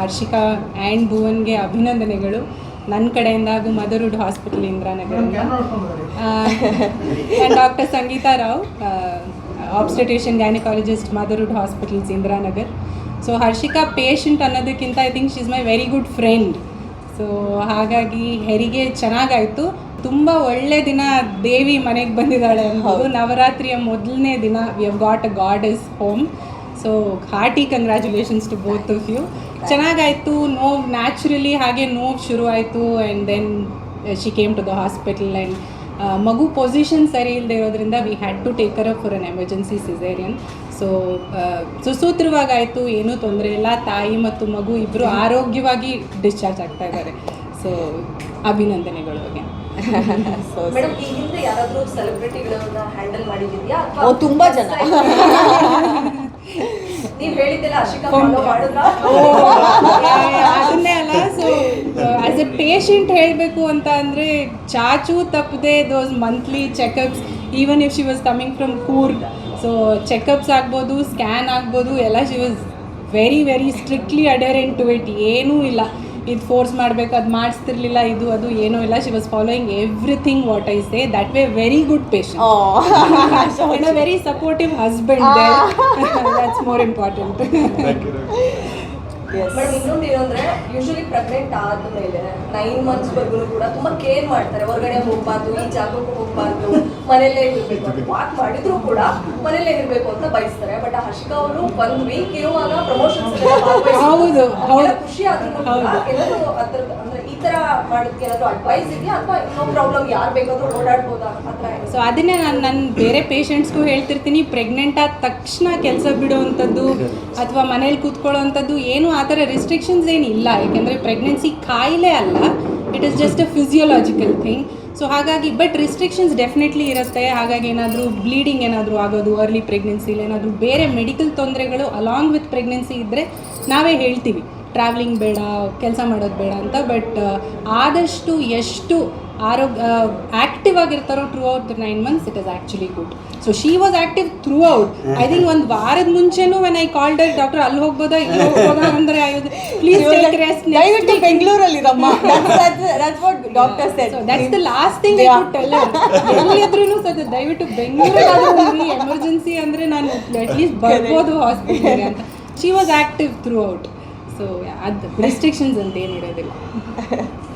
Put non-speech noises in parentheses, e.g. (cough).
Harshika and ಭುವನ್ಗೆ ಅಭಿನಂದನೆಗಳು. ನನ್ನ ಕಡೆಯಿಂದ ಹಾಗೂ motherhood hospital ಇಂದಿರಾನಗರಿಂದ and doctor Sangeeta Rao gynaecologist gynaecologist motherhood hospitals Indiranagar. So Harshika patient ಅನ್ನೋದಕ್ಕಿಂತ I think she is my very good friend so ಹಾಗಾಗಿ ಹೆರಿಗೆ ಚೆನ್ನಾಗಾಯಿತು. ತುಂಬ ಒಳ್ಳೆ ದಿನ ದೇವಿ ಮನೆಗೆ ಬಂದಿದ್ದಾಳೆ ಅನ್ನೋದು ನವರಾತ್ರಿಯ ಮೊದಲನೇ ದಿನ we have got a god is home so hearty congratulations to both of you ಚೆನ್ನಾಗಾಯಿತು ನೋವು ನ್ಯಾಚುರಲಿ ಹಾಗೆ ನೋವು ಶುರು ಆಯಿತು and then she came to the hospital and ಮಗು ಪೊಸಿಷನ್ ಸರಿ ಇಲ್ಲದೆ ಇರೋದ್ರಿಂದ we had to take uh up for an emergency caesarean so ಸುಸೂತ್ರವಾಗಾಯಿತು ಏನೂ ತೊಂದರೆ ಇಲ್ಲ. ತಾಯಿ ಮತ್ತು ಮಗು ಇಬ್ಬರು ಆರೋಗ್ಯವಾಗಿ ಡಿಸ್ಚಾರ್ಜ್ ಆಗ್ತಾ ಇದ್ದಾರೆ. ಸೊ ಅಭಿನಂದನೆಗಳು. ಮೇಡಮ್ (laughs) ಯಾರಾದ್ರೂ ಸೆಲೆಬ್ರಿಟಿಗಳನ್ನ ಹ್ಯಾಂಡಲ್ ಮಾಡಿದ್ದೀರಾ ಓ, ತುಂಬಾ ಜನ. (laughs) (laughs) ನೀವ್ ಹೇಳಿದ್ದೆಲ್ಲ ಅಶಿಕಾ ಫಾಲೋ ಮಾಡಿದ್ರಾ ಅದನ್ನೇ ಅಲ್ಲ ಸೊ ಆಸ್ ಎ ಪೇಷಂಟ್ ಹೇಳಬೇಕು ಅಂತ ಅಂದರೆ ಚಾಚು ತಪ್ಪದೆ those monthly checkups even if she was coming from Coorg so checkups ಆಗ್ಬೋದು ಸ್ಕ್ಯಾನ್ ಆಗ್ಬೋದು ಎಲ್ಲ she was very very strictly adherent to it ಏನೂ ಇಲ್ಲ. ಇದು ಫೋರ್ಸ್ ಮಾಡಬೇಕು ಅದು ಮಾಡಿಸ್ತಿರ್ಲಿಲ್ಲ ಇದು ಅದು ಏನೂ ಇಲ್ಲ. She was following everything what I say that way very good patient very supportive husband supportive more there. (laughs) Madam ಇನ್ನೊಂದು ಏನಂದ್ರೆ ಯೂಶಲಿ ಪ್ರೆಗ್ನೆಂಟ್ ಆದ್ಮೇಲೆ ನೈನ್ ಮಂತ್ಸ್ ವರ್ಗು ಕೂಡ ತುಂಬಾ ಕೇರ್ ಮಾಡ್ತಾರೆ. ಹೊರಗಡೆ ಹೋಗ್ಬಾರ್ದು ಈ ಜಾಗಕ್ಕೂ ಹೋಗ್ಬಾರ್ದು ಮನೆಯಲ್ಲೇ ಇರ್ಬೇಕು ವಾಕ್ ಮಾಡಿದ್ರು ಕೂಡ ಮನೆಯಲ್ಲೇ ಇರ್ಬೇಕು ಅಂತ ಬಯಸ್ತಾರೆ. ಬಟ್ ಹರ್ಷಿಕಾ ಅವರು ಒಂದ್ ವೀಕ್ ಇರುವಾಗ ಪ್ರಮೋಷನ್ಸ್ ಹೌದು, ಹೌದು. ಖುಷಿ ಆದ್ರೂ ಕೂಡ ಏನಾದ್ರು ಅದ್ರ ಅಂದ್ರೆ ಈ ತರ ಮಾಡೋದಕ್ಕೆ ಏನಾದ್ರು ಅಡ್ವೈಸ್ ಇದೆಯಾ? ಅಥವಾ ಇನ್ನೊ ಪ್ರಾಬ್ಲಮ್ ಯಾರು ಬೇಕಾದ್ರೂ ಓಡಾಡ್ಬೋದಾ? ಸೊ ಅದನ್ನೇ ನಾನು ನನ್ನ ಬೇರೆ ಪೇಷಂಟ್ಸ್ಗೂ ಹೇಳ್ತಿರ್ತೀನಿ. ಪ್ರೆಗ್ನೆಂಟ್ ಆದ ತಕ್ಷಣ ಕೆಲಸ ಬಿಡುವಂಥದ್ದು ಅಥವಾ ಮನೇಲಿ ಕೂತ್ಕೊಳ್ಳೋವಂಥದ್ದು ಏನು ಆ ಥರ ರೆಸ್ಟ್ರಿಕ್ಷನ್ಸ್ ಏನಿಲ್ಲ ಯಾಕೆಂದರೆ ಪ್ರೆಗ್ನೆನ್ಸಿ ಕಾಯಿಲೆ ಅಲ್ಲ it is just a physiological thing so ಹಾಗಾಗಿ ಬಟ್ ರಿಸ್ಟ್ರಿಕ್ಷನ್ಸ್ ಡೆಫಿನೆಟ್ಲಿ ಇರುತ್ತೆ. ಹಾಗಾಗಿ ಏನಾದರೂ ಬ್ಲೀಡಿಂಗ್ ಏನಾದರೂ ಆಗೋದು ಅರ್ಲಿ ಪ್ರೆಗ್ನೆನ್ಸಿಲಿ ಏನಾದರೂ ಬೇರೆ ಮೆಡಿಕಲ್ ತೊಂದರೆಗಳು ಅಲಾಂಗ್ ವಿತ್ ಪ್ರೆಗ್ನೆನ್ಸಿ ಇದ್ದರೆ ನಾವೇ ಹೇಳ್ತೀವಿ. ಟ್ರಾವೆಲಿಂಗ್ ಬೇಡ ಕೆಲಸ ಮಾಡೋದು ಬೇಡ ಅಂತ ಬಟ್ ಆದಷ್ಟು ಎಷ್ಟು ಆರೋಗ್ಯ active ಆಗಿರ್ತಾರೋ throughout the nine months it is actually good so she was active throughout I think ಒಂದು ವಾರದ ಮುಂಚೆನೂ ವೆನ್ ಐ ಕಾಲ್ಡ್ ಡಾಕ್ಟರ್ ಅಲ್ಲಿ ಹೋಗ್ಬೋದಾ? ಇಲ್ಲಿ (laughs) ಹೋಗ್ಬೋದಾ? ಅಂದರೆ ಪ್ಲೀಸ್ ಟೇಕ್ ರೆಸ್ಟ್ ದಯವಿಟ್ಟು what doctor said so that's the last thing I would tell ಎಲ್ಲಿದ್ರೂ ಸದ ದಯವಿಟ್ಟು ಬೆಂಗಳೂರಲ್ಲಿ ಎಮರ್ಜೆನ್ಸಿ ಅಂದರೆ ನಾನು ಅಟ್ಲೀಸ್ಟ್ ಬರ್ಬೋದು (laughs) ಹಾಸ್ಪಿಟಲ್ಗೆ ಅಂತ. She was active throughout so ಅದು ರೆಸ್ಟ್ರಿಕ್ಷನ್ಸ್ ಅಂತ ಏನು ಇರೋದಿಲ್ಲ. (laughs)